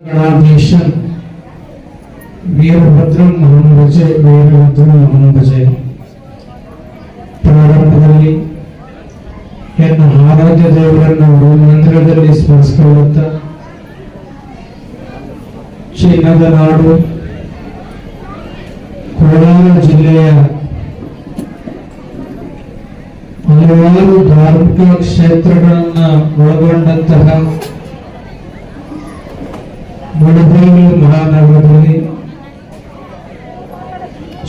ಗಣಾಧೀಶನ್ ವೀರಭದ್ರಂ ಮಹಂ ಭಜೆ, ವೀರಭದ್ರಂ ಮಹಂ ಭಜೆ. ಪ್ರಾರಂಭದಲ್ಲಿ ಎನ್ನ ಆರಾಧ್ಯ ದೇವರನ್ನು ಮಂದಿರದಲ್ಲಿ ಸ್ಮರಿಸಿಕೊಳ್ಳುತ್ತ ಚಿನ್ನದ ನಾಡು ಕೋಲಾರ ಜಿಲ್ಲೆಯ ಹಲವಾರು ಧಾರ್ಮಿಕ ಕ್ಷೇತ್ರಗಳನ್ನ ಒಳಗೊಂಡಂತಹ ಮುಳಬಾಗಿಲು ಮಹಾನಗರದಲ್ಲಿ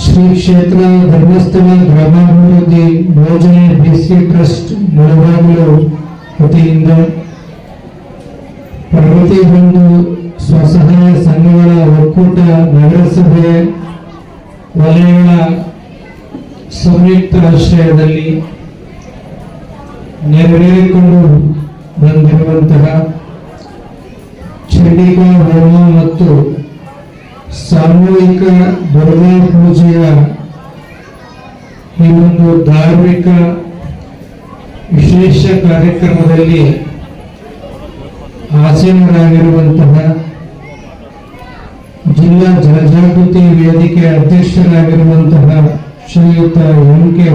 ಶ್ರೀ ಕ್ಷೇತ್ರ ಧರ್ಮಸ್ಥಳ ಗ್ರಾಮಾಭಿವೃದ್ಧಿ ಯೋಜನೆ ಬಿಸಿ ಟ್ರಸ್ಟ್ ಮುಳಬಾಗಿಲು ವತಿಯಿಂದ ಪ್ರಗತಿ ಬಂಧು ಸ್ವಸಹಾಯ ಸಂಘಗಳ ಒಕ್ಕೂಟ ನಗರಸಭೆ ವಲಯಗಳ ಸಂಯುಕ್ತ ಆಶ್ರಯದಲ್ಲಿ ನೆರವೇರಿಕೊಂಡು ಬಂದಿರುವಂತಹ ಚಂಡಿಕಾ ಹೋಮ ಮತ್ತು ಸಾಮೂಹಿಕ ದುರ್ಗಾ ಪೂಜೆಯ ಈ ಒಂದು ಧಾರ್ಮಿಕ ವಿಶೇಷ ಕಾರ್ಯಕ್ರಮದಲ್ಲಿ ಆಸೀನರಾಗಿರುವಂತಹ ಜಿಲ್ಲಾ ಜನಜಾಗೃತಿ ವೇದಿಕೆ ಅಧ್ಯಕ್ಷರಾಗಿರುವಂತಹ ಶ್ರೀಯುತ ಎಂ ಕೆ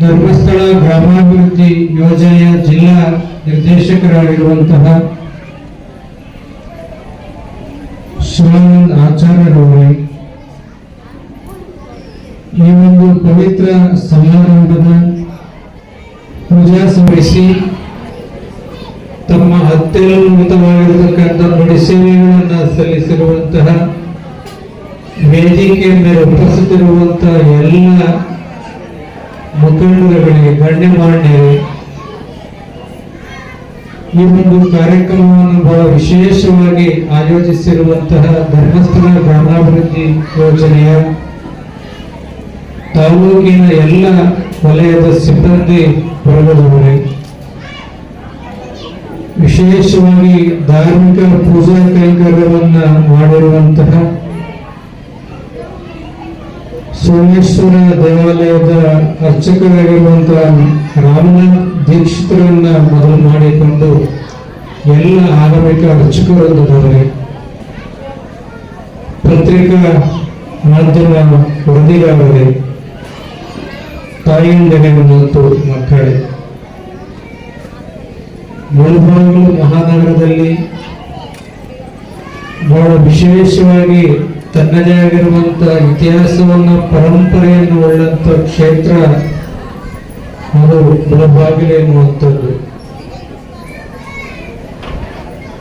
ಧರ್ಮಸ್ಥಳ ಗ್ರಾಮಾಭಿವೃದ್ಧಿ ಯೋಜನೆಯ ಜಿಲ್ಲಾ ನಿರ್ದೇಶಕರಾಗಿರುವಂತಹ ಶಿವಾನಂದ್ ಆಚಾರ್ಯರವರೇ ಈ ಒಂದು ಪವಿತ್ರ ಸಮಾರಂಭದ ಪೂಜಾ ಸಮಿಸಿ ತಮ್ಮ ಅತ್ಯದ್ಭುತವಾಗಿರತಕ್ಕಂಥ ನುಡಿ ಸೇವೆಗಳನ್ನು ಸಲ್ಲಿಸಿರುವಂತಹ ವೇದಿಕೆ ಮೇಲೆ ಉಪಸ್ಥಿತಿರುವಂತಹ ಎಲ್ಲ ಮುಖಂಡರುಗಳಿಗೆ ಗಣ್ಯಮಾನ್ಯರು ಈ ಒಂದು ಕಾರ್ಯಕ್ರಮವನ್ನು ಬಹಳ ವಿಶೇಷವಾಗಿ ಆಯೋಜಿಸಿರುವಂತಹ ಧರ್ಮಸ್ಥಳ ಗ್ರಾಮಾಭಿವೃದ್ಧಿ ಯೋಜನೆಯ ತಾಲೂಕಿನ ಎಲ್ಲ ವಲಯದ ಸಿಬ್ಬಂದಿ ವರ್ಗದವರೇ ವಿಶೇಷವಾಗಿ ಧಾರ್ಮಿಕ ಪೂಜಾ ಕೈಂಕರ್ಯವನ್ನು ಮಾಡಿರುವಂತಹ ಸೋಮೇಶ್ವರ ದೇವಾಲಯದ ಅರ್ಚಕರಾಗಿರುವಂತಹ ರಾಮನಾಥ್ ದೀಕ್ಷಿತರನ್ನ ಮೊದಲು ಮಾಡಿಕೊಂಡು ಎಲ್ಲ ಆರಂಭಿಕ ಅರ್ಚಕರೊಂದಿದ್ದಾರೆ. ಪತ್ರಿಕಾ ಮಾಧ್ಯಮ ವರದಿಗಾರರೇ ತಾಯಿಯಂದಿಗೆ ಮತ್ತು ಮಕ್ಕಳೇ ಮುಳಬಾಗಿಲು ಮಹಾನಗರದಲ್ಲಿ ಬಹಳ ವಿಶೇಷವಾಗಿ ತನ್ನದೇ ಆಗಿರುವಂತಹ ಇತಿಹಾಸವನ್ನ ಪರಂಪರೆಯನ್ನು ಒಳ್ಳಂತ ಕ್ಷೇತ್ರ ಅದು ಎನ್ನುವಂಥದ್ದು.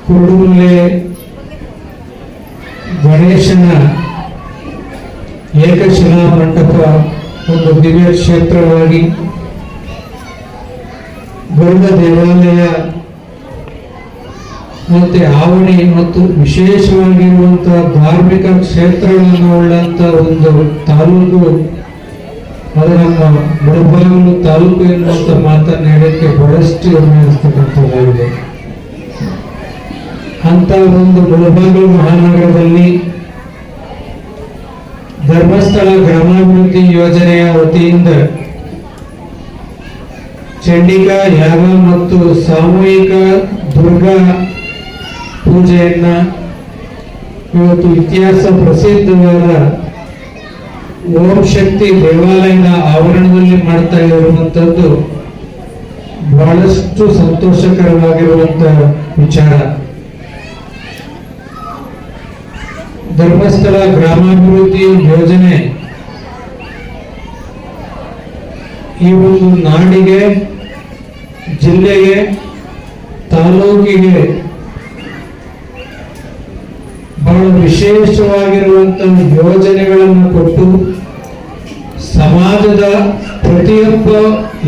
ಕುರುಡುಮಲೆ ಗಣೇಶನ ಏಕಶಿಲಾ ಮಂಟಪ ಒಂದು ದಿವ್ಯ ಕ್ಷೇತ್ರವಾಗಿ ಗರುಡ ದೇವಾಲಯ ಮತ್ತೆ ಆವಣಿ ಮತ್ತು ವಿಶೇಷವಾಗಿರುವಂತಹ ಧಾರ್ಮಿಕ ಕ್ಷೇತ್ರಗಳನ್ನು ಉಳ್ಳಂತ ಒಂದು ತಾಲೂಕು ಅದು ನಮ್ಮ ತಾಲೂಕು ಎನ್ನುವಂತ ಮಾತನ್ನು ಹೇಳಕ್ಕೆ ಬಹಳಷ್ಟು ಹೆಮ್ಮೆ ಅನಿಸ್ತಕ್ಕಂಥದ್ದಾಗಿದೆ ಅಂತ ಒಂದು ಮುಳಬಾಗಿಲು ಮಹಾನಗರದಲ್ಲಿ ಧರ್ಮಸ್ಥಳ ಗ್ರಾಮಾಭಿವೃದ್ಧಿ ಯೋಜನೆಯ ವತಿಯಿಂದ ಚಂಡಿಕಾ ಯಾಗ ಮತ್ತು ಸಾಮೂಹಿಕ ದುರ್ಗಾ ಪೂಜೆಯನ್ನ ಇವತ್ತು ಇತಿಹಾಸ ಪ್ರಸಿದ್ಧವಾದ ಓಂ ಶಕ್ತಿ ದೇವಾಲಯದ ಆವರಣದಲ್ಲಿ ಮಾಡ್ತಾ ಇರುವಂತದ್ದು ಬಹಳಷ್ಟು ಸಂತೋಷಕರವಾಗಿರುವಂತ ವಿಚಾರ. ಧರ್ಮಸ್ಥಳ ಗ್ರಾಮಾಭಿವೃದ್ಧಿ ಯೋಜನೆ ಈ ಒಂದು ನಾಡಿಗೆ, ಜಿಲ್ಲೆಗೆ, ತಾಲೂಕಿಗೆ ಬಹಳ ವಿಶೇಷವಾಗಿರುವಂತಹ ಯೋಜನೆಗಳನ್ನು ಕೊಟ್ಟು ಸಮಾಜದ ಪ್ರತಿಯೊಬ್ಬ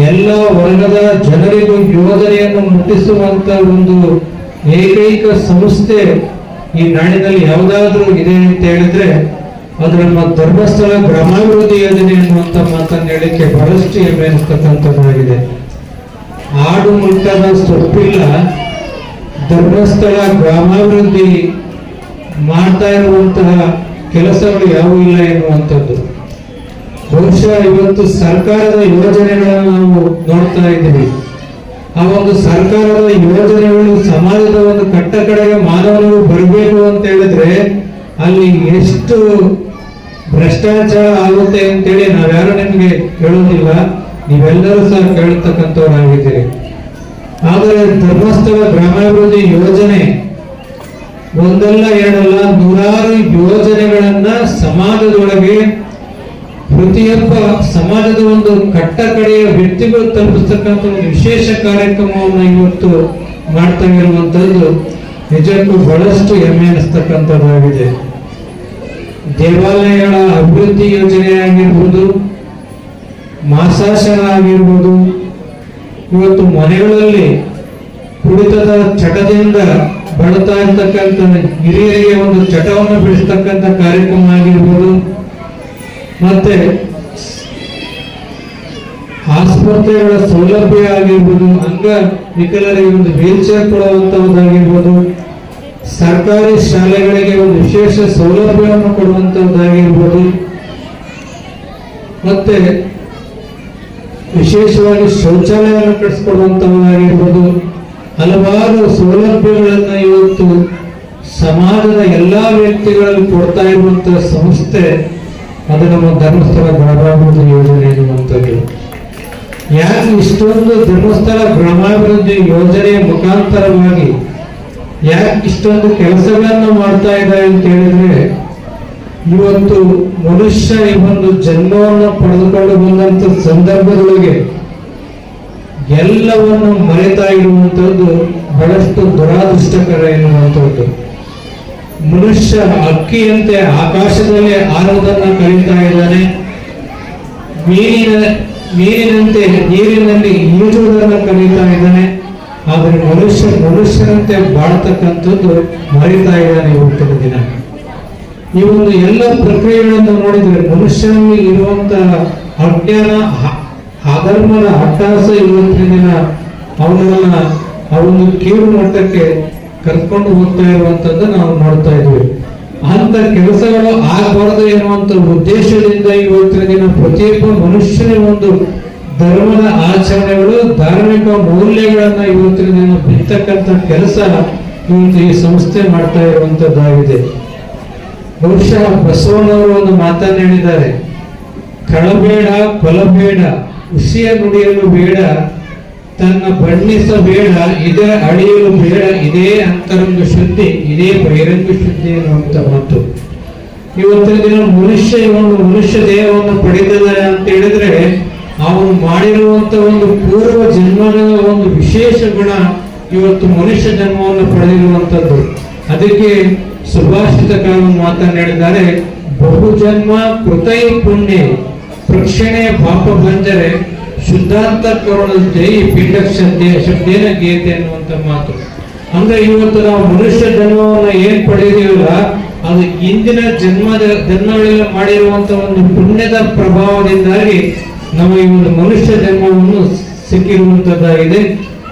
ಎಲ್ಲ ವರ್ಗದ ಜನರಿಗೂ ಯೋಜನೆಯನ್ನು ಮುಟ್ಟಿಸುವಂತ ಒಂದು ಏಕೈಕ ಸಂಸ್ಥೆ ಈ ನಾಡಿನಲ್ಲಿ ಯಾವುದಾದ್ರೂ ಇದೆ ಅಂತ ಹೇಳಿದ್ರೆ ಅದು ನಮ್ಮ ಧರ್ಮಸ್ಥಳ ಗ್ರಾಮಾಭಿವೃದ್ಧಿ ಯೋಜನೆ ಅನ್ನುವಂತ ಮಾತನ್ನು ಹೇಳಿಕೆ ಬಹಳಷ್ಟು ಹೆಮ್ಮೆ ಅನಿಸ್ತಕ್ಕಂಥದ್ದಾಗಿದೆ ಆಡು ಮುಟ್ಟದ ಸೊಪ್ಪಿಲ್ಲ ಧರ್ಮಸ್ಥಳ ಗ್ರಾಮಾಭಿವೃದ್ಧಿ ಮಾಡ್ತಾ ಇರುವಂತಹ ಕೆಲಸಗಳು ಯಾವುವು ಇಲ್ಲ ಎನ್ನುವಂಥದ್ದು. ಬಹುಶಃ ಇವತ್ತು ಸರ್ಕಾರದ ಯೋಜನೆಗಳನ್ನು ನಾವು ನೋಡ್ತಾ ಇದ್ದೀವಿ. ಆ ಒಂದು ಸರ್ಕಾರದ ಯೋಜನೆಗಳು ಸಮಾಜದ ಒಂದು ಕಟ್ಟ ಕಡೆಗೆ ಮಾನವರು ಬರಬೇಕು ಅಂತ ಹೇಳಿದ್ರೆ ಅಲ್ಲಿ ಎಷ್ಟು ಭ್ರಷ್ಟಾಚಾರ ಆಗುತ್ತೆ ಅಂತೇಳಿ ನಾವ್ಯಾರು ನಿಮ್ಗೆ ಹೇಳೋದಿಲ್ಲ. ನೀವೆಲ್ಲರೂ ಸಹ ಕೇಳ್ತಕ್ಕಂಥವ್ರಾಗಿದ್ದೀರಿ. ಆದರೆ ಧರ್ಮಸ್ಥಳ ಗ್ರಾಮಾಭಿವೃದ್ಧಿ ಯೋಜನೆ ಒಂದಲ್ಲ ಎರಡಲ್ಲ ನೂರಾರು ಯೋಜನೆಗಳನ್ನ ಸಮಾಜದೊಳಗೆ ಪ್ರತಿಯೊಬ್ಬ ಸಮಾಜದ ಒಂದು ಕಟ್ಟ ಕಡೆಯ ವ್ಯಕ್ತಿಗಳು ತಲುಪಿಸ್ತಕ್ಕಂಥ ಒಂದು ವಿಶೇಷ ಕಾರ್ಯಕ್ರಮವನ್ನು ಇವತ್ತು ಮಾಡ್ತಾ ಇರುವಂತದ್ದು ನಿಜಕ್ಕೂ ಬಹಳಷ್ಟು ಹೆಮ್ಮೆ ಅನಿಸ್ತಕ್ಕಂಥದ್ದಾಗಿದೆ. ದೇವಾಲಯಗಳ ಅಭಿವೃದ್ಧಿ ಯೋಜನೆ ಆಗಿರ್ಬೋದು, ಮಾಸಾಶನ ಆಗಿರ್ಬೋದು, ಇವತ್ತು ಮನೆಗಳಲ್ಲಿ ಕುಡಿತದ ಚಟದಿಂದ ಬಳತಾ ಇರ್ತಕ್ಕಂಥ ಹಿರಿಯರಿಗೆ ಒಂದು ಚಟವನ್ನು ಬಿಡಿಸ್ತಕ್ಕಂಥ ಕಾರ್ಯಕ್ರಮ ಆಗಿರ್ಬೋದು. ಮತ್ತೆ ಆಸ್ಪತ್ರೆಗಳ ಸೌಲಭ್ಯ ಆಗಿರ್ಬೋದು, ಅಂಗ ವಿಕಲರಿಗೆ ಒಂದು ವೀಲ್ ಚೇರ್ ಕೊಡುವಂತಹದ್ದಾಗಿರ್ಬೋದು. ಸರ್ಕಾರಿ ಶಾಲೆಗಳಿಗೆ ಒಂದು ವಿಶೇಷ ಸೌಲಭ್ಯವನ್ನು ಕೊಡುವಂತಹದ್ದಾಗಿರ್ಬೋದು. ಮತ್ತೆ ವಿಶೇಷವಾಗಿ ಶೌಚಾಲಯವನ್ನು ಕಟ್ಟಿಸ್ಕೊಡುವಂತಹದ್ದಾಗಿರ್ಬೋದು. ಹಲವಾರು ಸೌಲಭ್ಯಗಳನ್ನ ಇವತ್ತು ಸಮಾಜದ ಎಲ್ಲಾ ವ್ಯಕ್ತಿಗಳಲ್ಲಿ ಕೊಡ್ತಾ ಇರುವಂತಹ ಸಂಸ್ಥೆ, ಅದು ನಮ್ಮ ಧರ್ಮಸ್ಥಳ ಗ್ರಾಮಾಭಿವೃದ್ಧಿ ಯೋಜನೆ ಎನ್ನುವಂಥದ್ದು ಯಾಕೆ ಇಷ್ಟೊಂದು ಧರ್ಮಸ್ಥಳ ಗ್ರಾಮಾಭಿವೃದ್ಧಿ ಯೋಜನೆಯ ಮುಖಾಂತರವಾಗಿ ಯಾಕೆ ಇಷ್ಟೊಂದು ಕೆಲಸಗಳನ್ನು ಮಾಡ್ತಾ ಇದ್ದಾರೆ ಅಂತ ಹೇಳಿದ್ರೆ, ಇವತ್ತು ಮನುಷ್ಯ ಈ ಒಂದು ಜನ್ಮವನ್ನು ಪಡೆದುಕೊಂಡು ಬಂದಂತ ಸಂದರ್ಭದೊಳಗೆ ಎಲ್ಲವನ್ನು ಮರೆತಾ ಇರುವಂತದ್ದು ಬಹಳಷ್ಟು ದುರಾದೃಷ್ಟಕರ ಎನ್ನುವಂಥದ್ದು. ಮನುಷ್ಯ ಅಕ್ಕಿಯಂತೆ ಆಕಾಶದಲ್ಲಿ ಆರೋದನ್ನ ಕರೀತಾ ಇದ್ದಾನೆ. ಮೀನಿನ, ಮೀನಿನಂತೆ ನೀರಿನಲ್ಲಿ ಈಜುವುದನ್ನು ಕರೀತಾ ಇದ್ದಾನೆ. ಆದರೆ ಮನುಷ್ಯ ಮನುಷ್ಯನಂತೆ ಬಾಳ್ತಕ್ಕಂಥದ್ದು ಮರಿತಾ ಇದ್ದಾನೆ ಇವತ್ತಿನ ದಿನ. ಈ ಒಂದು ಎಲ್ಲ ಪ್ರಕ್ರಿಯೆಗಳನ್ನು ನೋಡಿದರೆ ಮನುಷ್ಯನಲ್ಲಿ ಇರುವಂತಹ ಅಜ್ಞಾನ ಅಧರ್ಮದ ಅಟ್ಟಾಸ ಇವತ್ತಿನ ದಿನ ಅವನನ್ನ ಅವನು ಕೀಳು ಮಟ್ಟಕ್ಕೆ ಕರ್ಕೊಂಡು ಹೋಗ್ತಾ ಇರುವಂತದ್ದು ನಾವು ನೋಡ್ತಾ ಇದ್ವಿ. ಅಂತ ಕೆಲಸಗಳು ಆಗಬಾರದು ಎನ್ನುವಂತ ಉದ್ದೇಶದಿಂದ ಇವತ್ತಿನ ದಿನ ಪ್ರತಿಯೊಬ್ಬ ಮನುಷ್ಯನ ಒಂದು ಧರ್ಮದ ಆಚರಣೆಗಳು, ಧಾರ್ಮಿಕ ಮೌಲ್ಯಗಳನ್ನ ಇವತ್ತಿನ ದಿನ ಬಿತ್ತಕ್ಕಂತ ಕೆಲಸ ಇವತ್ತು ಈ ಸಂಸ್ಥೆ ಮಾಡ್ತಾ ಇರುವಂತದ್ದಾಗಿದೆ ಬಹುಶಃ ಬಸವಣ್ಣವರು ಒಂದು ಮಾತನ್ನು ಹೇಳಿದ್ದಾರೆ. ಕಳಬೇಡ, ಕೊಲಬೇಡ ಹುಸಿಯ ನುಡಿಯಲು ಬೇಡ, ತನ್ನ ಬಣ್ಣಿಸಬೇಡ ಇದರ ಅಳಿಯಲು ಬೇಡ, ಇದೇ ಅಂತರಂಗ ಶುದ್ಧಿ, ಇದೇ ಬಹಿರಂಗ ಶುದ್ಧಿ ಅನ್ನುವಂಥ ಮಾತು. ಇವತ್ತಿನ ದಿನ ಮನುಷ್ಯ ಇವನು, ಮನುಷ್ಯ ದೇಹವನ್ನು ಪಡೆದಿದ್ದಾರೆ ಅಂತ ಹೇಳಿದ್ರೆ, ಅವನು ಮಾಡಿರುವಂತ ಒಂದು ಪೂರ್ವ ಜನ್ಮದ ಒಂದು ವಿಶೇಷ ಗುಣ ಇವತ್ತು ಮನುಷ್ಯ ಜನ್ಮವನ್ನು ಪಡೆದಿರುವಂತದ್ದು. ಅದಕ್ಕೆ ಸುಭಾಷಿತ ಕಾನೂನು ಮಾತನಾಡಿದ್ದಾರೆ ಬಹುಜನ್ಮ ಕೃತೈ ಪುಣ್ಯ ಪ್ರಕ್ಷಣೆ ಪಾಪ ಬಂದರೆ ಶುದ್ಧಾಂತ ಕರುಣ ಜೈ ಶಬ್ದೇ ಶಬ್ದೇನ ಗೀತೆ ಅನ್ನುವಂತ ಮಾತು. ಅಂದ್ರೆ ಇವತ್ತು ನಾವು ಮನುಷ್ಯ ಜನ್ಮವನ್ನು ಏನ್ ಪಡೆದಿವಲ್ಲ ಅದು ಇಂದಿನ ಜನ್ಮದ ಜನ್ಮಗಳಲ್ಲಿ ಮಾಡಿರುವಂತ ಒಂದು ಪುಣ್ಯದ ಪ್ರಭಾವದಿಂದಾಗಿ ನಮ್ಮ ಈ ಒಂದು ಮನುಷ್ಯ ಜನ್ಮವನ್ನು ಸಿಕ್ಕಿರುವಂತದ್ದಾಗಿದೆ.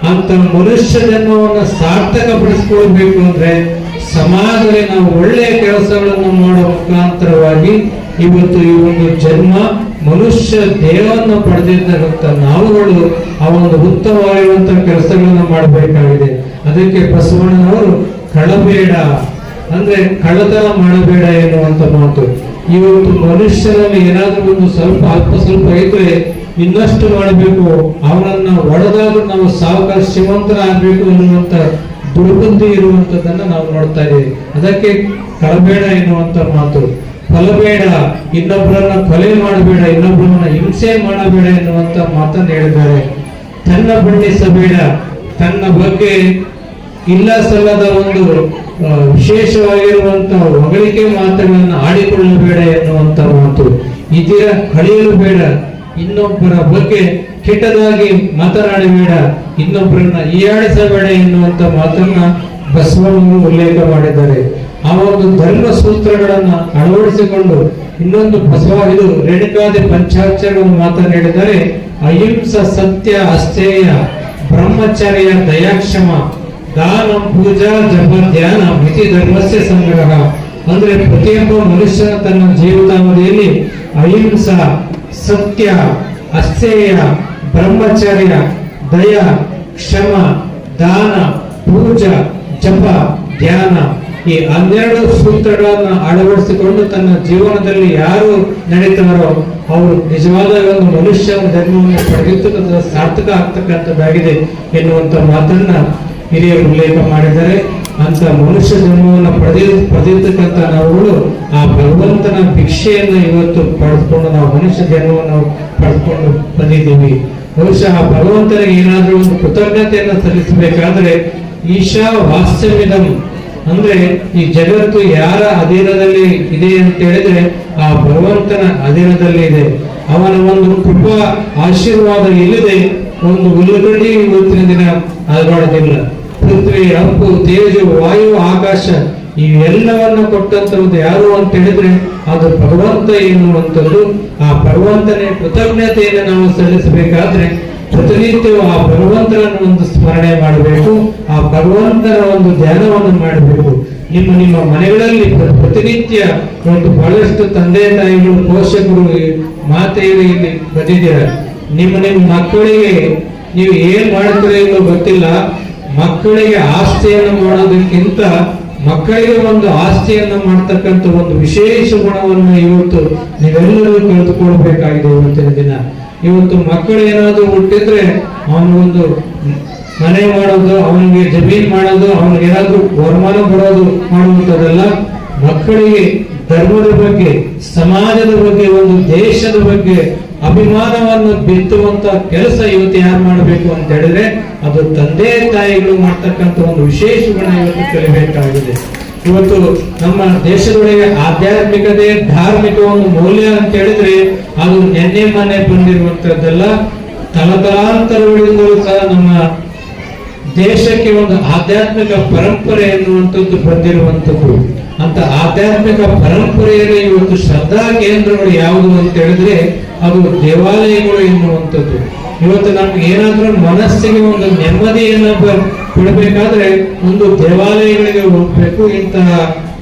ಅಂತ ಮನುಷ್ಯ ಜನ್ಮವನ್ನು ಸಾರ್ಥಕ ಪಡಿಸ್ಕೊಳ್ಬೇಕು ಅಂದ್ರೆ ಸಮಾಜದಲ್ಲಿ ನಾವು ಒಳ್ಳೆಯ ಕೆಲಸಗಳನ್ನು ಮಾಡುವ ಮುಖಾಂತರವಾಗಿ ಇವತ್ತು ಈ ಜನ್ಮ ಮನುಷ್ಯ ದೇಹವನ್ನು ಪಡೆದಿರ್ತಕ್ಕಂಥ ನಾವುಗಳು ಆ ಒಂದು ಉತ್ತಮವಾಗಿರುವಂತಹ ಕೆಲಸಗಳನ್ನು ಮಾಡಬೇಕಾಗಿದೆ. ಅದಕ್ಕೆ ಬಸವಣ್ಣನವರು ಕಳಬೇಡ. ಅಂದ್ರೆ ಕಳ್ಳತನ ಮಾಡಬೇಡ ಎನ್ನುವಂತ ಮಾತು. ಇವತ್ತು ಮನುಷ್ಯನಲ್ಲಿ ಏನಾದ್ರೂ ಒಂದು ಸ್ವಲ್ಪ ಅಲ್ಪ ಸ್ವಲ್ಪ ಇದ್ರೆ ಇನ್ನಷ್ಟು ಮಾಡಬೇಕು. ಅವನನ್ನ ಒಡೆದಾದ್ರೂ ನಾವು ಸಾವುಕಾರ ಶ್ರೀಮಂತರಾಗಬೇಕು ಅನ್ನುವಂತ ದುರ್ಬುದ್ಧಿ ಇರುವಂತದನ್ನ ನಾವು ನೋಡ್ತಾ ಇದ್ದೀವಿ. ಅದಕ್ಕೆ ಕಳಬೇಡ ಎನ್ನುವಂತ ಮಾತು. ಕೊಲಬೇಡ ಇನ್ನೊಬ್ಬರನ್ನ ಕೊಲೆ ಮಾಡಬೇಡ, ಇನ್ನೊಬ್ಬರನ್ನ ಹಿಂಸೆ ಮಾಡಬೇಡ ಎನ್ನುವಂತ ಮಾತನ್ನು ಹೇಳಿದ್ದಾರೆ. ತನ್ನ ಬಣ್ಣಿಸಬೇಡ. ತನ್ನ ಬಗ್ಗೆ ಇಲ್ಲ ಸಲ್ಲದ ಒಂದು ವಿಶೇಷವಾಗಿರುವಂತಹ ಹೊಗಳಿಕೆ ಮಾತುಗಳನ್ನು ಆಡಿಕೊಳ್ಳಬೇಡ ಎನ್ನುವಂತ ಮಾತು. ಇದರ ಕಳೆಯಲು ಬೇಡ. ಇನ್ನೊಬ್ಬರ ಬಗ್ಗೆ ಕೆಟ್ಟದಾಗಿ ಮಾತನಾಡಬೇಡ. ಇನ್ನೊಬ್ಬರನ್ನ ಈಯಾಡಿಸಬೇಡ ಎನ್ನುವಂತ ಮಾತನ್ನ ಬಸವಣ್ಣವರು ಉಲ್ಲೇಖ ಮಾಡಿದ್ದಾರೆ. ಆ ಒಂದು ಧರ್ಮ ಸೂತ್ರಗಳನ್ನ ಅಳವಡಿಸಿಕೊಂಡು ಇನ್ನೊಂದು ಬಸವ ಇದು ರೇಣುಕಾದಿ ಪಂಚಾಕ್ಷರಗಳನ್ನು ಮಾತನಾಡಿದರೆ ಅಹಿಂಸ ಸತ್ಯ ಅಸ್ಥೇಯ, ಬ್ರಹ್ಮಚರ್ಯ ದಯಾಕ್ಷಮ, ದಾನ ಪೂಜಾ ಜಪ ಧ್ಯಾನ ಮಿತಿ ಧರ್ಮಸ್ಯ ಸಂಗ್ರಹ. ಅಂದ್ರೆ ಪ್ರತಿಯೊಬ್ಬ ಮನುಷ್ಯ ತನ್ನ ಜೀವಿತಾವಧಿಯಲ್ಲಿ ಅಹಿಂಸ, ಸತ್ಯ, ಅಸ್ಥೇಯ, ಬ್ರಹ್ಮಚರ್ಯ, ದಯಾ, ಕ್ಷಮ, ದಾನ, ಪೂಜಾ, ಜಪ, ಧ್ಯಾನ ಈ ಹನ್ನೆರಡು ಸೂತ್ರಗಳನ್ನು ಅಳವಡಿಸಿಕೊಂಡು ತನ್ನ ಜೀವನದಲ್ಲಿ ಯಾರು ನಡೀತಾರೋ ಅವರು ನಿಜವಾದ ಒಂದು ಮನುಷ್ಯ ಜನ್ಮವನ್ನು ಪಡೆದಿರ್ತಕ್ಕಂಥ ಸಾರ್ಥಕ ಆಗ್ತಕ್ಕಂಥದ್ದಾಗಿದೆ ಎನ್ನುವಂತ ಮಾತನ್ನ ಹಿರಿಯರು ಉಲ್ಲೇಖ ಮಾಡಿದ್ದಾರೆ. ಅಂತ ಮನುಷ್ಯ ಜನ್ಮವನ್ನು ಪಡೆದ, ಪಡೆದಿರ್ತಕ್ಕಂಥ ನಾವುಗಳು ಆ ಭಗವಂತನ ಭಿಕ್ಷೆಯನ್ನು ಇವತ್ತು ಪಡೆದುಕೊಂಡು ನಾವು ಮನುಷ್ಯ ಜನ್ಮವನ್ನು ಪಡೆದುಕೊಂಡು ಬಂದಿದ್ದೀವಿ. ಬಹುಶಃ ಭಗವಂತನಿಗೆ ಏನಾದರೂ ಒಂದು ಕೃತಜ್ಞತೆಯನ್ನು ಸಲ್ಲಿಸಬೇಕಾದ್ರೆ ಈಶಾ ವಾಸ್ತವ್ಯದಂ ಅಂದ್ರೆ ಈ ಜಗತ್ತು ಯಾರ ಅಧೀನದಲ್ಲಿ ಇದೆ ಅಂತ ಹೇಳಿದ್ರೆ ಆ ಭಗವಂತನ ಅಧೀನದಲ್ಲಿ ಇದೆ. ಅವನ ಒಂದು ಕೃಪಾ, ಆಶೀರ್ವಾದ ಇಲ್ಲದೆ ಒಂದು ಹುಲ್ಲುಗಡ್ಡಿ ಇವತ್ತಿನ ದಿನ ಅಲಗಾಡೋದಿಲ್ಲ ಪೃಥ್ವಿ, ಅಪ್ಪು, ತೇಜು, ವಾಯು, ಆಕಾಶ ಇವೆಲ್ಲವನ್ನು ಕೊಟ್ಟಂತದ್ದು ಯಾರು ಅಂತ ಹೇಳಿದ್ರೆ ಅದು ಭಗವಂತ ಎನ್ನುವಂಥದ್ದು. ಆ ಭಗವಂತನೇ ಕೃತಜ್ಞತೆಯನ್ನು ನಾವು ಸಲ್ಲಿಸಬೇಕಾದ್ರೆ ಪ್ರತಿನಿತ್ಯವೂ ಆ ಭಗವಂತನನ್ನು ಒಂದು ಸ್ಮರಣೆ ಮಾಡಬೇಕು, ಆ ಭಗವಂತನ ಒಂದು ಧ್ಯಾನವನ್ನು ಮಾಡಬೇಕು. ನಿಮ್ಮ ನಿಮ್ಮ ಮನೆಗಳಲ್ಲಿ ಪ್ರತಿನಿತ್ಯ ಒಂದು ಬಹಳಷ್ಟು ತಂದೆ ತಾಯಿಗಳು, ಪೋಷಕರು, ಮಾತೆಯರು ಇಲ್ಲಿ ಬಂದಿದ್ದೀರ. ನಿಮ್ಮ ನಿಮ್ಮ ಮಕ್ಕಳಿಗೆ ನೀವು ಏನ್ ಮಾಡ್ತೀರೋ ಇಲ್ಲೋ ಗೊತ್ತಿಲ್ಲ. ಮಕ್ಕಳಿಗೆ ಆಸ್ತಿಯನ್ನು ಮಾಡೋದಕ್ಕಿಂತ ಮಕ್ಕಳಿಗೆ ಒಂದು ಆಸ್ತಿಯನ್ನು ಮಾಡ್ತಕ್ಕಂಥ ಒಂದು ವಿಶೇಷ ಗುಣವನ್ನು ಇವತ್ತು ನೀವೆಲ್ಲರೂ ಕಳೆದುಕೊಳ್ಬೇಕಾಗಿದೆ ಇವತ್ತಿನ ದಿನ. ಇವತ್ತು ಮಕ್ಕಳು ಏನಾದರೂ ಹುಟ್ಟಿದ್ರೆ ಅವನಿಗೊಂದು ಮನೆ ಮಾಡೋದು, ಅವನಿಗೆ ಜಮೀನ್ ಮಾಡೋದು, ಅವನಿಗೆ ಏನಾದರೂ ವರಮಾನ ಬರೋದು ಮಾಡುವಂಥದ್ದೆಲ್ಲ. ಮಕ್ಕಳಿಗೆ ಧರ್ಮದ ಬಗ್ಗೆ, ಸಮಾಜದ ಬಗ್ಗೆ, ಒಂದು ದೇಶದ ಬಗ್ಗೆ ಅಭಿಮಾನವನ್ನು ಬಿತ್ತುವಂತ ಕೆಲಸ ಇವತ್ತು ಯಾರು ಮಾಡಬೇಕು ಅಂತ ಹೇಳಿದ್ರೆ ಅದು ತಂದೆ ತಾಯಿಗಳು ಮಾಡ್ತಕ್ಕಂಥ ಒಂದು ವಿಶೇಷ ಗುಣ ಇವತ್ತು ಕಲಿಬೇಕಾಗಿದೆ ಇವತ್ತು ನಮ್ಮ ದೇಶದೊಳಗೆ ಆಧ್ಯಾತ್ಮಿಕತೆ ಧಾರ್ಮಿಕ ಒಂದು ಮೌಲ್ಯ ಅಂತ ಹೇಳಿದ್ರೆ ಅದು ನೆನ್ನೆ ಮನೆ ಬಂದಿರುವಂತದ್ದೆಲ್ಲ, ತಲತಲಾಂತರಗಳಿಂದಲೂ ಸಹ ನಮ್ಮ ದೇಶಕ್ಕೆ ಒಂದು ಆಧ್ಯಾತ್ಮಿಕ ಪರಂಪರೆ ಎನ್ನುವಂಥದ್ದು ಬಂದಿರುವಂಥದ್ದು. ಅಂತ ಆಧ್ಯಾತ್ಮಿಕ ಪರಂಪರೆಯಲ್ಲಿ ಇವತ್ತು ಶ್ರದ್ಧಾ ಕೇಂದ್ರಗಳು ಯಾವುದು ಅಂತ ಹೇಳಿದ್ರೆ ಅದು ದೇವಾಲಯಗಳು ಎನ್ನುವಂಥದ್ದು. ಇವತ್ತು ನಮ್ಗೆ ಏನಾದ್ರೂ ಮನಸ್ಸಿಗೆ ಒಂದು ನೆಮ್ಮದಿಯನ್ನು ಬ- ಕೊಡಬೇಕಾದ್ರೆ ಒಂದು ದೇವಾಲಯಗಳಿಗೆ ಹೋಗ್ಬೇಕು ಇಂತಹ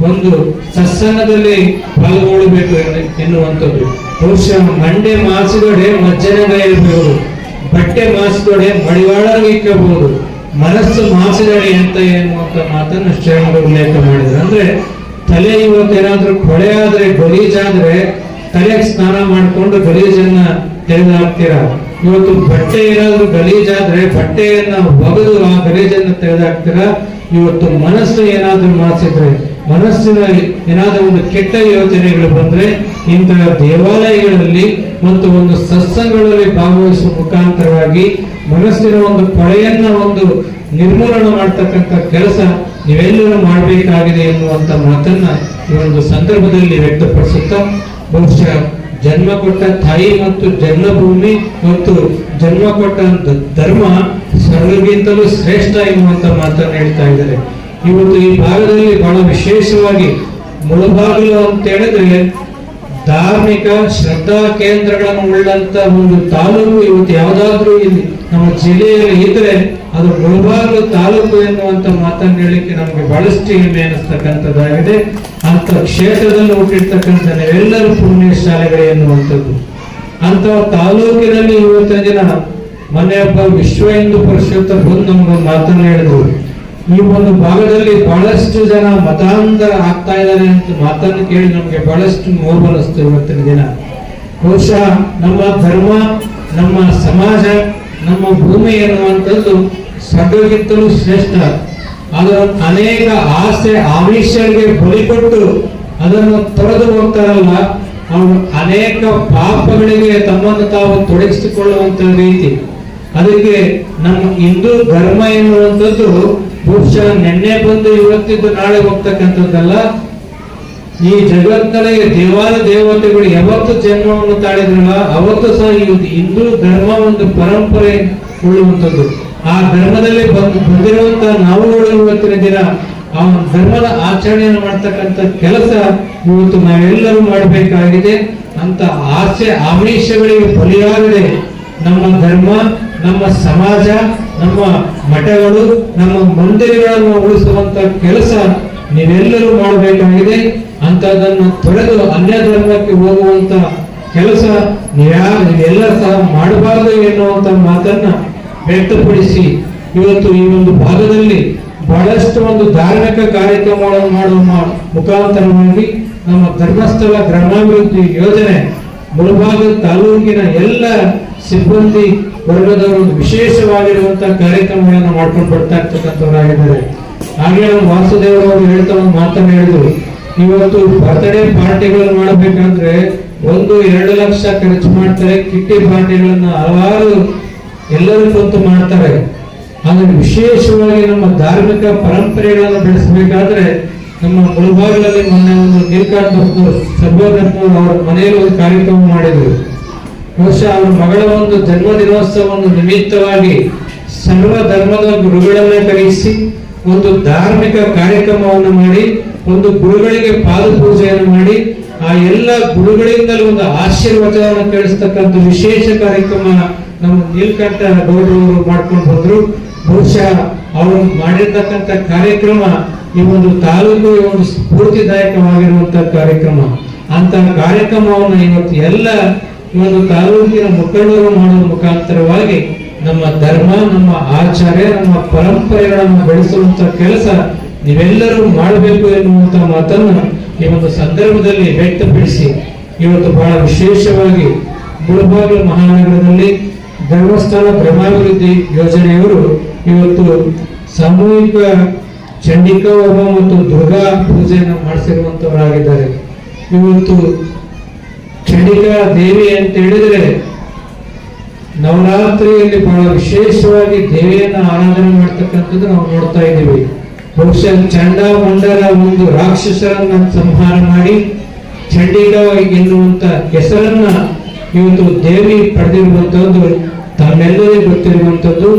ಒಂದು ಸತ್ಸಂಗದಲ್ಲಿ ಪಾಲ್ಗೊಳ್ಳಬೇಕು ಎನ್ನು- ಎನ್ನುವಂಥದ್ದು. ಬಹುಶಃ ಮಂಡೆ ಮಾಸಿದೊಡೆ ಮಜ್ಜನಗೈರಬಹುದು ಬಟ್ಟೆ ಮಾಸಿದೊಡೆ ಮಡಿವಾಳರಿಗೆ ಮನಸ್ಸು ಮಾಸಿದಡೆ ಅಂತ ಎನ್ನುವಂತ ಮಾತನ್ನು ಶ್ರೇಣರು ಉಲ್ಲೇಖ ಮಾಡಿದ್ರು. ಅಂದ್ರೆ ತಲೆ ಇವತ್ತೇನಾದ್ರೂ ಕೊಳೆ ಆದ್ರೆ ಗಲೀಜಾದ್ರೆ ತಲೆಗೆ ಸ್ನಾನ ಮಾಡ್ಕೊಂಡು ಗಲೀಜನ್ನ ತೆಗೆದು ಹಾಕ್ತೀರಾ ಇವತ್ತು ಬಟ್ಟೆ ಏನಾದ್ರೂ ಗಲೀಜಾದ್ರೆ ಬಟ್ಟೆಯನ್ನ ಒಗೆದು ಆ ಗಲೀಜನ್ನ ತೆಗೆದು ಹಾಕ್ತೀರಾ ಇವತ್ತು ಮನಸ್ಸು ಏನಾದ್ರೂ ಮಾಡಿಸಿದ್ರೆ, ಮನಸ್ಸಿನ ಏನಾದ್ರೂ ಒಂದು ಕೆಟ್ಟ ಯೋಚನೆಗಳು ಬಂದ್ರೆ ಇಂತಹ ದೇವಾಲಯಗಳಲ್ಲಿ ಮತ್ತು ಒಂದು ಸತ್ಸಂಗಗಳಲ್ಲಿ ಭಾಗವಹಿಸುವ ಮುಖಾಂತರವಾಗಿ ಮನಸ್ಸಿನ ಒಂದು ಕೊಳೆಯನ್ನ ಒಂದು ನಿರ್ಮೂಲನೆ ಮಾಡ್ತಕ್ಕಂಥ ಕೆಲಸ ನೀವೆಲ್ಲರೂ ಮಾಡಬೇಕಾಗಿದೆ ಎನ್ನುವಂತ ಮಾತನ್ನ ಈ ಒಂದು ಸಂದರ್ಭದಲ್ಲಿ ವ್ಯಕ್ತಪಡಿಸುತ್ತಾ ಬಹುಶಃ ಜನ್ಮ ಕೊಟ್ಟ ತಾಯಿ ಮತ್ತು ಜನ್ಮಭೂಮಿ ಮತ್ತು ಜನ್ಮ ಕೊಟ್ಟ ಧರ್ಮ ಸ್ವರ್ಗಕ್ಕಿಂತಲೂ ಶ್ರೇಷ್ಠ ಎನ್ನುವಂತ ಮಾತನ್ನು ಹೇಳ್ತಾ ಇದ್ದಾರೆ. ಇವತ್ತು ಈ ಭಾಗದಲ್ಲಿ ಬಹಳ ವಿಶೇಷವಾಗಿ ಮುಳಬಾಗಿಲು ಅಂತ ಹೇಳಿದ್ರೆ ಧಾರ್ಮಿಕ ಶ್ರದ್ಧಾ ಕೇಂದ್ರಗಳನ್ನು ಉಳ್ಳಂತ ಒಂದು ತಾಲೂಕು ಇವತ್ತು ಯಾವುದಾದ್ರೂ ಇಲ್ಲಿ ನಮ್ಮ ಜಿಲ್ಲೆಯಲ್ಲಿ ಇದ್ರೆ ಅದು ಮುಳಬಾಗಿಲು ತಾಲೂಕು ಎನ್ನುವಂತ ಮಾತನ್ನು ಹೇಳಲಿಕ್ಕೆ ನಮಗೆ ಬಹಳಷ್ಟು ಹೆಮ್ಮೆ ಅನಿಸ್ತಕ್ಕಂಥದ್ದಾಗಿದೆ ಅಂತ ಕ್ಷೇತ್ರದಲ್ಲಿ ಹುಟ್ಟಿರ್ತಕ್ಕಂಥ ಎಲ್ಲರೂ ಪುಣ್ಯ ಶಾಲೆಗಳೇ ಎನ್ನುವಂಥದ್ದು. ಅಂತ ತಾಲೂಕಿನಲ್ಲಿ ಇವತ್ತಿನ ದಿನ ಮೊನ್ನೆ ಒಬ್ಬ ವಿಶ್ವ ಹಿಂದೂ ಪರಿಷತ್ ಬಂದು ನಮ್ಗೆ ಮಾತನ್ನು ಹೇಳಿದ್ರು. ಈ ಒಂದು ಭಾಗದಲ್ಲಿ ಬಹಳಷ್ಟು ಜನ ಮತಾಂತರ ಆಗ್ತಾ ಇದ್ದಾರೆ ಅಂತ ಮಾತನ್ನು ಕೇಳಿ ನಮ್ಗೆ ಬಹಳಷ್ಟು ನೋವು ಇವತ್ತಿನ ದಿನ. ಬಹುಶಃ ನಮ್ಮ ಧರ್ಮ, ನಮ್ಮ ಸಮಾಜ, ನಮ್ಮ ಭೂಮಿ ಎನ್ನುವಂಥದ್ದು ಸ್ವರ್ಗಕ್ಕಿಂತಲೂ ಶ್ರೇಷ್ಠ. ಅದರ ಅನೇಕ ಆಸೆ, ಆಮಿಷಗಳಿಗೆ ಬಲಿ ಕೊಟ್ಟು ಅದನ್ನು ತೊರೆದು ಹೋಗ್ತಾರಲ್ಲ ಅವರು ಅನೇಕ ಪಾಪಗಳಿಗೆ ತಮ್ಮನ್ನು ತಾವು ತೊಡಗಿಸಿಕೊಳ್ಳುವಂತ ರೀತಿ. ಅದಕ್ಕೆ ನಮ್ಮ ಹಿಂದೂ ಧರ್ಮ ಎನ್ನುವಂಥದ್ದು ಬಹುಶಃ ನಿನ್ನೆ ಬಂದು ಇವತ್ತಿದ್ದು ನಾಳೆ ಹೋಗ್ತಕ್ಕಂಥದ್ದಲ್ಲ. ಈ ಜಗತ್ತಿನಲ್ಲಿ ದೇವಾಲ ದೇವತೆಗಳು ಯಾವತ್ತು ಜನ್ಮವನ್ನು ತಾಳಿದ್ರಲ್ಲ, ಅವತ್ತು ಸಹ ಈ ಹಿಂದೂ ಧರ್ಮ ಒಂದು ಪರಂಪರೆ ಉಳ್ಳುವಂಥದ್ದು. ಆ ಧರ್ಮದಲ್ಲಿ ಬಂದು ಬಂದಿರುವಂತಹ ನಾವುಗಳು ಇವತ್ತಿನ ದಿನ, ಆ ಧರ್ಮದ ಆಚರಣೆಯನ್ನು ಮಾಡ್ತಕ್ಕಂಥ ಕೆಲಸ ಇವತ್ತು ನಾವೆಲ್ಲರೂ ಮಾಡಬೇಕಾಗಿದೆ. ಅಂತ ಆಸೆ, ಆಮಿಷಗಳಿಗೆ ಬಲಿಯಾಗದೆ ನಮ್ಮ ಧರ್ಮ, ನಮ್ಮ ಸಮಾಜ, ನಮ್ಮ ಮಠಗಳು, ನಮ್ಮ ಮಂದಿರಗಳನ್ನು ಉಳಿಸುವಂತ ಕೆಲಸ ನೀವೆಲ್ಲರೂ ಮಾಡಬೇಕಾಗಿದೆ. ಅಂತದನ್ನು ತೊರೆದು ಅನ್ಯ ಧರ್ಮಕ್ಕೆ ಹೋಗುವಂತ ಕೆಲಸ ನೀವ್ಯಾ ನೀವೆಲ್ಲ ಸಹ ಮಾಡಬಾರದು ಎನ್ನುವಂತ ಮಾತನ್ನ ವ್ಯಕ್ತಪಡಿಸಿ ಇವತ್ತು ಈ ಒಂದು ಭಾಗದಲ್ಲಿ ಬಹಳಷ್ಟು ಒಂದು ಧಾರ್ಮಿಕ ಕಾರ್ಯಕ್ರಮಗಳನ್ನು ಮಾಡುವ ಮುಖಾಂತರವಾಗಿ ನಮ್ಮ ಧರ್ಮಸ್ಥಳ ಗ್ರಾಮಾಭಿವೃದ್ಧಿ ಯೋಜನೆ ಮುಳಭಾಗದ ತಾಲೂಕಿನ ಎಲ್ಲ ಸಿಬ್ಬಂದಿ ವರ್ಗದವರು ವಿಶೇಷವಾಗಿರುವಂತಹ ಕಾರ್ಯಕ್ರಮಗಳನ್ನು ಮಾಡ್ಕೊಂಡು ಬರ್ತಾ ಇರ್ತಕ್ಕಂಥವರಾಗಿದ್ದಾರೆ. ಹಾಗೆ ನಮ್ಮ ಅವರು ಹೇಳ್ತಾ ಒಂದು ಮಾತನ್ನು ಹೇಳಿದ್ರು. ಇವತ್ತು ಬರ್ತ್ಡೇ ಪಾರ್ಟಿಗಳನ್ನು ಮಾಡಬೇಕಂದ್ರೆ ಒಂದು ಎರಡು ಲಕ್ಷ ಖರ್ಚು ಮಾಡ್ತಾರೆ, ಕಿಟ್ಟಿ ಪಾರ್ಟಿಗಳನ್ನ ಹಲವಾರು ಎಲ್ಲರೂ ಕೂತು ಮಾಡ್ತಾರೆ. ಆದರೆ ವಿಶೇಷವಾಗಿ ನಮ್ಮ ಧಾರ್ಮಿಕ ಪರಂಪರೆಗಳನ್ನು ಬೆಳೆಸಬೇಕಾದ್ರೆ ನಮ್ಮ ಮುಳುಬಾಗಿಲಲ್ಲಿ ಮೊನ್ನೆ ಒಂದು ನೀಲಕಂಠ ಸರ್ವಧರ್ಮವರು ಅವರ ಮನೆಯಲ್ಲಿ ಒಂದು ಕಾರ್ಯಕ್ರಮ ಮಾಡಿದರು. ಬಹುಶಃ ಅವರ ಮಗಳ ಒಂದು ಜನ್ಮ ದಿನೋತ್ಸವವನ್ನು ನಿಮಿತ್ತವಾಗಿ ಸರ್ವ ಧರ್ಮದ ಗುರುಗಳನ್ನ ಕರೆಯಿಸಿ ಒಂದು ಧಾರ್ಮಿಕ ಕಾರ್ಯಕ್ರಮವನ್ನು ಮಾಡಿ, ಒಂದು ಗುರುಗಳಿಗೆ ಪಾದ ಪೂಜೆಯನ್ನು ಮಾಡಿ, ಆ ಎಲ್ಲ ಗುರುಗಳಿಂದಲೂ ಒಂದು ಆಶೀರ್ವಾದವನ್ನು ಕೇಳಿಸ್ತಕ್ಕಂಥ ವಿಶೇಷ ಕಾರ್ಯಕ್ರಮ ನಮ್ಮ ನೀಲಕಂಠ ಗೌಡರು ಮಾಡ್ಕೊಂಡು ಬಂದ್ರು. ಬಹುಶಃ ಅವರು ಮಾಡಿರ್ತಕ್ಕಂಥ ಕಾರ್ಯಕ್ರಮ ಈ ಒಂದು ತಾಲೂಕು ಒಂದು ಸ್ಫೂರ್ತಿದಾಯಕವಾಗಿರುವಂತಹ ಕಾರ್ಯಕ್ರಮ. ಅಂತ ಕಾರ್ಯಕ್ರಮವನ್ನು ಇವತ್ತು ಎಲ್ಲ ಒಂದು ತಾಲೂಕಿನ ಮುಖಂಡರು ಮಾಡುವ ಮುಖಾಂತರವಾಗಿ ನಮ್ಮ ಧರ್ಮ, ನಮ್ಮ ಆಚಾರ್ಯ, ನಮ್ಮ ಪರಂಪರೆಗಳನ್ನು ಬೆಳೆಸುವಂತ ಕೆಲಸ ನೀವೆಲ್ಲರೂ ಮಾಡಬೇಕು ಎನ್ನುವಂತ ಮಾತನ್ನು ಈ ಒಂದು ಸಂದರ್ಭದಲ್ಲಿ ವ್ಯಕ್ತಪಡಿಸಿ ಇವತ್ತು ಬಹಳ ವಿಶೇಷವಾಗಿ ಮುಳಬಾಗಿಲು ಮಹಾನಗರದಲ್ಲಿ ಧರ್ಮಸ್ಥಳ ಗ್ರಾಮಾಭಿವೃದ್ಧಿ ಯೋಜನೆಯವರು ಇವತ್ತು ಸಾಮೂಹಿಕ ಚಂಡಿಕಾ ಹೋಮ ಮತ್ತು ದುರ್ಗಾ ಪೂಜೆಯನ್ನು ಮಾಡಿಸಿರುವಂತವರಾಗಿದ್ದಾರೆ. ಇವತ್ತು ಚಂಡಿಕಾ ದೇವಿ ಅಂತ ಹೇಳಿದರೆ ನವರಾತ್ರಿಯಲ್ಲಿ ಬಹಳ ವಿಶೇಷವಾಗಿ ದೇವಿಯನ್ನು ಆರಾಧನೆ ಮಾಡ್ತಕ್ಕಂಥದ್ದು ನಾವು ನೋಡ್ತಾ ಇದ್ದೀವಿ. ಬಹುಶಃ ಚಂಡ ಮಂಡಲ ಒಂದು ರಾಕ್ಷಸರನ್ನ ಸಂಹಾರ ಮಾಡಿ ಚಂಡಿಕಾ ಎನ್ನುವಂತ ಹೆಸರನ್ನ ಇವತ್ತು ದೇವಿ ಪಡೆದಿರುವಂತದ್ದು ತಮ್ಮೆಲ್ಲರಿಗೂ ಗೊತ್ತಿರುವಂಥದ್ದು,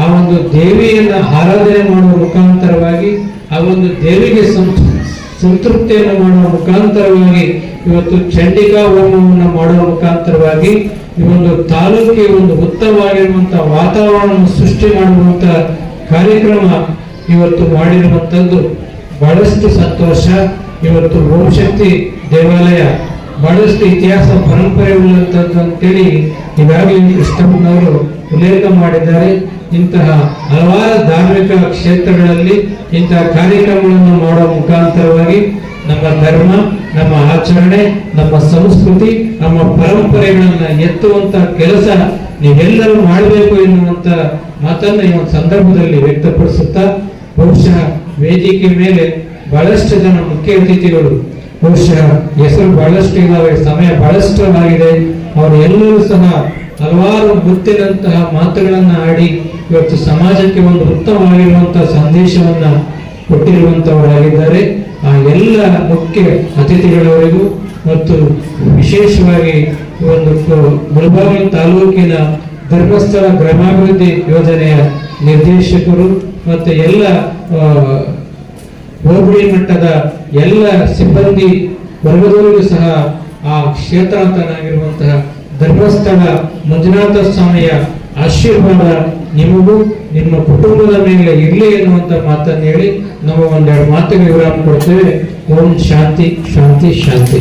ಆ ಒಂದು ದೇವಿಯನ್ನ ಆರಾಧನೆ ಮಾಡುವ ಮುಖಾಂತರವಾಗಿ, ಆ ಒಂದು ದೇವಿಗೆ ಸಂತೃಪ್ತಿಯನ್ನು ಮಾಡುವ ಮುಖಾಂತರವಾಗಿ, ಇವತ್ತು ಚಂಡಿಕಾ ಹೋಮವನ್ನು ಮಾಡುವ ಮುಖಾಂತರವಾಗಿ, ಈ ಒಂದು ತಾಲೂಕಿಗೆ ಒಂದು ಉತ್ತಮವಾಗಿರುವಂತಹ ವಾತಾವರಣವನ್ನು ಸೃಷ್ಟಿ ಮಾಡುವಂತ ಕಾರ್ಯಕ್ರಮ ಇವತ್ತು ಮಾಡಿರುವಂಥದ್ದು. ಬಹಳಷ್ಟು ಸಂತೋಷ. ಇವತ್ತು ಓಂ ಶಕ್ತಿ ದೇವಾಲಯ ಬಹಳಷ್ಟು ಇತಿಹಾಸ ಪರಂಪರೆ ಉಳ್ಳಂಥದ್ದು ಅಂತೇಳಿ ಈಗಾಗಲೇ ಕೃಷ್ಣಪ್ಪನವರು ಉಲ್ಲೇಖ ಮಾಡಿದ್ದಾರೆ. ಇಂತಹ ಹಲವಾರು ಧಾರ್ಮಿಕ ಕ್ಷೇತ್ರಗಳಲ್ಲಿ ಇಂತಹ ಕಾರ್ಯಕ್ರಮಗಳನ್ನು ಮಾಡುವ ಮುಖಾಂತರವಾಗಿ ನಮ್ಮ ಧರ್ಮ, ನಮ್ಮ ಆಚರಣೆ, ನಮ್ಮ ಸಂಸ್ಕೃತಿ, ನಮ್ಮ ಪರಂಪರೆಗಳನ್ನ ಎತ್ತುವಂತ ಕೆಲಸ ನೀವೆಲ್ಲರೂ ಮಾಡಬೇಕು ಎನ್ನುವಂತ ಮಾತನ್ನ ಈ ಒಂದು ಸಂದರ್ಭದಲ್ಲಿ ವ್ಯಕ್ತಪಡಿಸುತ್ತಾ, ಬಹುಶಃ ವೇದಿಕೆ ಮೇಲೆ ಬಹಳಷ್ಟು ಜನ ಮುಖ್ಯ ಅತಿಥಿಗಳು, ಬಹುಶಃ ಹೆಸರು ಬಹಳಷ್ಟು ಇದಾವೆ, ಸಮಯ ಬಹಳಷ್ಟು ಆಗಿದೆ. ಅವರು ಎಲ್ಲರೂ ಸಹ ಹಲವಾರು ಮುತ್ತಿನಂತಹ ಮಾತುಗಳನ್ನ ಆಡಿ ಇವತ್ತು ಸಮಾಜಕ್ಕೆ ಒಂದು ಉತ್ತಮವಾಗಿರುವಂತಹ ಸಂದೇಶವನ್ನ ಕೊಟ್ಟಿರುವಂತವರಾಗಿದ್ದಾರೆ. ಆ ಎಲ್ಲ ಮುಖ್ಯ ಅತಿಥಿಗಳವರಿಗೂ ಮತ್ತು ವಿಶೇಷವಾಗಿ ಒಂದು ಕ- ತಾಲೂಕಿನ ಧರ್ಮಸ್ಥಳ ಗ್ರಾಮಾಭಿವೃದ್ಧಿ ಯೋಜನೆಯ ನಿರ್ದೇಶಕರು ಮತ್ತು ಎಲ್ಲ ಹೋಬಳಿ ಮಟ್ಟದ ಎಲ್ಲ ಸಿಬ್ಬಂದಿ ವರ್ಗದವರಿಗೂ ಸಹ ಆ ಕ್ಷೇತ್ರ ಕ್ಷೇತ್ರಾಂತನಾಗಿರುವಂತಹ ಧರ್ಮಸ್ಥಳ ಮಂಜುನಾಥ ಸ್ವಾಮಿಯ ಆಶೀರ್ವಾದ ನಿಮಗೂ, ನಿಮ್ಮ ಕುಟುಂಬದ ಮೇಲೆ ಇರಲಿ ಎನ್ನುವಂತ ಮಾತನ್ನು ಹೇಳಿ ನಮ್ಮ ಒಂದೆರಡು ಮಾತುಗಳು ವಿರಾಮ ಕೊಡ್ತೇವೆ. ಓಂ ಶಾಂತಿ ಶಾಂತಿ ಶಾಂತಿ.